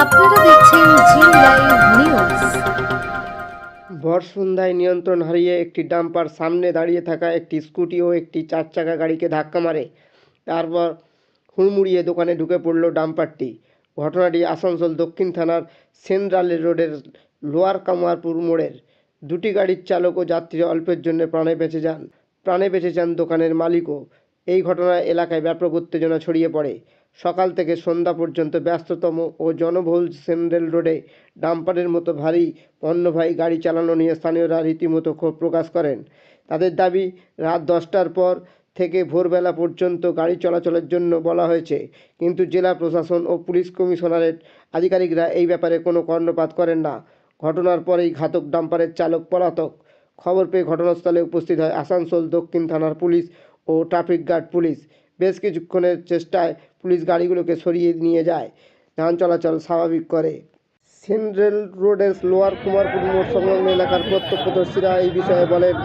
আপনারা দেখছেন জি live news নিয়ন্ত্রণ হারিয়ে একটি ডাম্পার সামনে দাঁড়িয়ে থাকা একটি স্কুটি ও একটি চার চাকা গাড়িকে ধাক্কা মারে। তারপর হুড়মুড়িয়ে দোকানে ঢুকে পড়ল ডাম্পারটি। ঘটনাটি আসানসোল দক্ষিণ থানার সেন্ট্রাল রোডের লোয়ার কামারপুর মোড়ের। দুটি গাড়ির চালক ও যাত্রী অল্পের জন্য প্রাণে বেঁচে যান। প্রাণে বেঁচে যান দোকানের মালিকও। এই ঘটনায় এলাকায় ব্যাপক উত্তেজনা ছড়িয়ে পড়ে। সকাল থেকে সন্ধ্যা পর্যন্ত ব্যস্ততম ও জনবহুল সেন্ট্রাল রোডে ডাম্পারের মতো ভারী পণ্যবাহী গাড়ি চালানো নিয়ে স্থানীয়রা রীতিমতো ক্ষোভ প্রকাশ করেন। তাদের দাবি, রাত দশটার পর থেকে ভোরবেলা পর্যন্ত গাড়ি চলাচলের জন্য বলা হয়েছে, কিন্তু জেলা প্রশাসন ও পুলিশ কমিশনারের আধিকারিকরা এই ব্যাপারে কোনো কর্ণপাত করেন না। ঘটনার পরেই ঘাতক ডাম্পারের চালক পলাতক। খবর পেয়ে ঘটনাস্থলে উপস্থিত হয় আসানসোল দক্ষিণ থানার পুলিশ ও ট্রাফিক গার্ড পুলিশ। বেশ কিছুক্ষণের চেষ্টায় পুলিশ গাড়িগুলোকে সরিয়ে নিয়ে যায়। যান চলাচল স্বাভাবিক করে। সেন্ট্রেল রোডের লোয়ার কুমারপুর মোড় সংলগ্ন এলাকার প্রত্যক্ষদর্শীরা এই বিষয়ে বলেন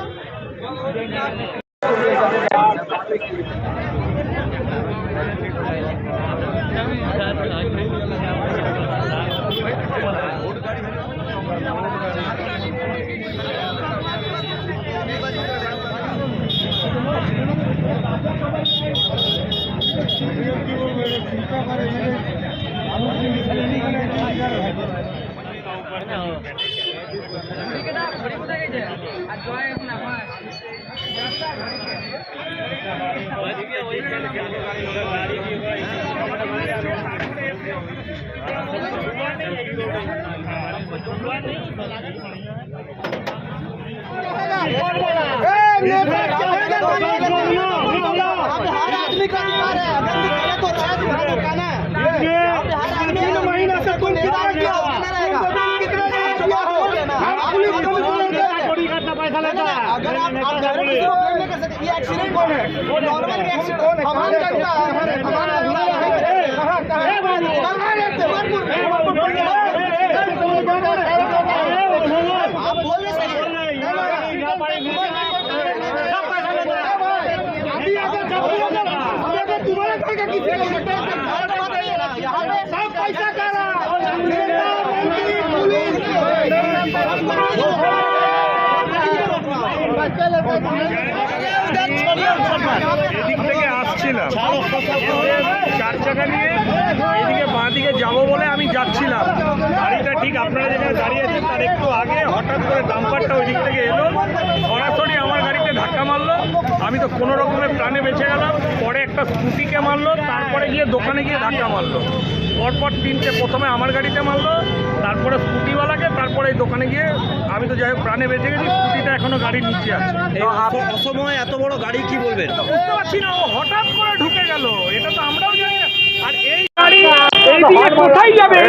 आदमी कर रहा है अगर आप आप डायरेक्ट से बोलने के साथ ये एक्सीडेंट कौन है? नॉर्मल एक्सीडेंट कौन है। हमारे जनता हमारे এদিক থেকে আসছিলাম। চার চাকা নিয়ে এদিকে বাঁ দিকে যাব বলে আমি যাচ্ছিলাম। গাড়িটা ঠিক আপনারা যেখানে দাঁড়িয়ে আছেন তার একটু আগে হঠাৎ করে ডাম্পারটা ওই দিক থেকে এলো। সরাসরি আমার গাড়িতে ধাক্কা মারলো। আমি তো কোনো রকমের প্রাণে বেঁচে গেলাম। পরে একটা স্কুটিকে মারলো, তারপরে গিয়ে দোকানে গিয়ে ধাক্কা মারলো। পরপর তিনটে প্রথমে আমার গাড়িতে মারলো, তারপরে স্কুটিওয়ালাকে, তারপরে এই দোকানে গিয়ে আমি তো যাই প্রাণে বেঁচে গেছি স্কুটিটা এখনও গাড়ির নিচে আছে। অসময় এত বড় গাড়ি কি বলবেন? বুঝতে পারছি না ও হঠাৎ করে ঢুকে গেল। এটা তো আমরাও জানি না। আর এই গাড়ি কোথায় যাবে?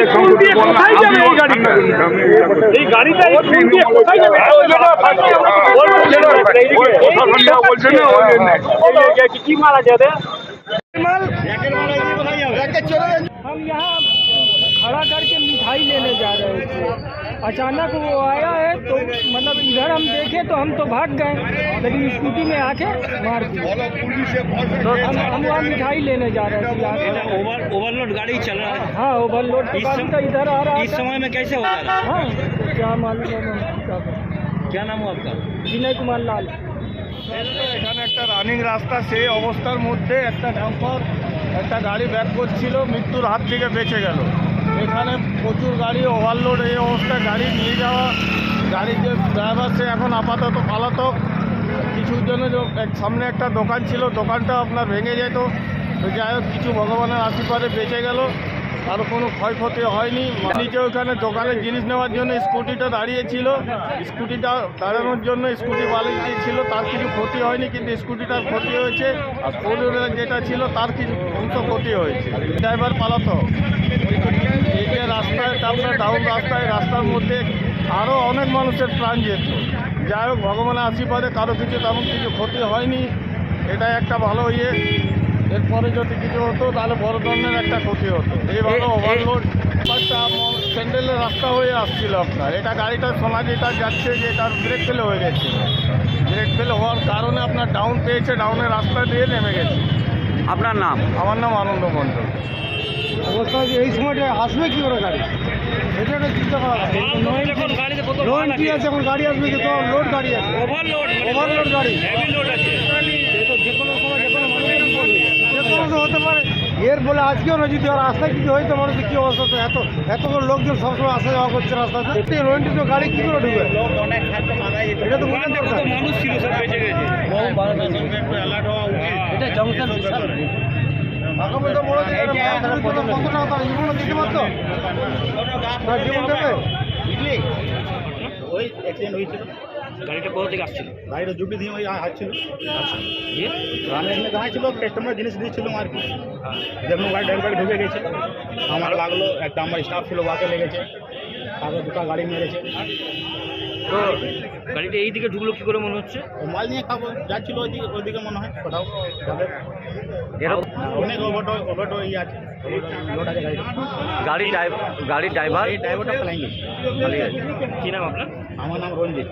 खड़ा करके मिठाई लेने जा रहे थे अचानक वो आया है तो मतलब इधर हम देखे तो हम तो भाग गए लेकिन स्कूटी में आके मार दिया तो हम हम वहाँ मिठाई लेने जा रहे थे यहाँ से। ओवर ओवरलोड गाड़ी चल रहा है हाँ ओवरलोड के इस बाद सम- तो इधर आ रहा इस था समय में कैसे होगा हाँ तो क्या मालूम है हम क्या करें। क्या नाम हो आपका विनय कुमार लाल এখানে একটা রানিং রাস্তা সেই অবস্থার মধ্যে একটা ডাম্পার একটা গাড়ি ব্যাক করছিল মৃত্যুর হাত থেকে বেঁচে গেল এখানে প্রচুর গাড়ি ওভারলোড এই অবস্থায় গাড়ি নিয়ে যাওয়া গাড়ির যে ড্রাইভার সে এখন আপাতত পালাতক। কিছুর জন্য সামনে একটা দোকান ছিল, দোকানটা আপনার ভেঙে যেত। যাই হোক, কিছু ভগবানের আশীর্বাদে বেঁচে গেল। আর কোনো ক্ষয়ক্ষতি হয়নি। নিচে ওখানে দোকানের জিনিস নেওয়ার জন্য স্কুটিটা দাঁড়িয়েছিল। স্কুটিটা দাঁড়ানোর জন্য স্কুটি বালি ছিল তার কিছু ক্ষতি হয়নি, কিন্তু স্কুটিটার ক্ষতি হয়েছে। আর যেটা ছিল, তার কিছু অংশ ক্ষতি হয়েছে। ড্রাইভার পালাতো। রাস্তায় আপনার ডাউন রাস্তায় রাস্তার মধ্যে আরও অনেক মানুষের প্রাণ যেত। যাই হোক ভগবানের আশীর্বাদে কারও কিছু তেমন কিছু ক্ষতি হয়নি। এটা একটা ভালো ইয়ে। এরপরে যদি কিছু হতো তাহলে বড় ধরনের একটা ক্ষতি হতো। এইভাবে ওভারলোড স্যান্ডেলের রাস্তা হয়ে আসছিল আপনার। এটা গাড়িটা শোনা যেটা যাচ্ছে যে তার ব্রেক ফেলে হয়ে গেছে। ব্রেক ফেলে হওয়ার কারণে আপনার ডাউন পেয়েছে ডাউনের রাস্তা দিয়ে নেমে গেছে। আপনার নাম? আমার নাম আনন্দ মণ্ডল। অবস্থা হয়েছে এই সময়টা আসবে কি করে গাড়ি? এটা একটা চিন্তা করা লোন কি আছে? এখন গাড়ি আসবে যে তো লোড গাড়ি আছে। ওভারলোড গাড়ি। হেভি লোড আছে। যে কোনো সময় যে কোনো যে কোনো তো হতে পারে। এর বলে আজকেও না যদি আর রাস্তায় কিছু হয়তো মানুষের কি অবস্থা তো এত এত করে লোকজন সবসময় আসা যাওয়া করছে রাস্তাতে। এতে রোডটি তো গাড়ি কি করে ঢুকবে? এটা তো মানুষ ছিল সব বেঁচে গেছে। এটা জংশন ওই অ্যাক্সিডেন্ট হয়েছিল। গাড়িটা কোথা থেকে আসছিল? গাড়িটা জুটি দিয়ে ওই আসছিল। দিয়ে রানের এখানে দাঁড়াইছিল কাস্টমার জিনিস দিচ্ছিলাম আর কি দেখলাম গাড়ি ড্রাইভার ঢুকে গেছে। আমার লাগল একটা আমার স্টাফ ছিল ওয়াকে লেগেছে। আগে দুটো গাড়ি মেরেছে। তো গাড়িটা এই দিকে ঢুকলো কি করে মনে হচ্ছে? ও মাল নিয়ে খাব যাচ্ছিল ওইদিকে ওইদিকে মনে হয় কোথাও এরকম? অনেক ওভারটো ওভারটো ইয়ে আছে। গাড়ি গাড়ি গাড়ির ড্রাইভার? এই ড্রাইভারটা ফ্লাইং গেছে কি নাম আপনার? আমার নাম রঞ্জিত।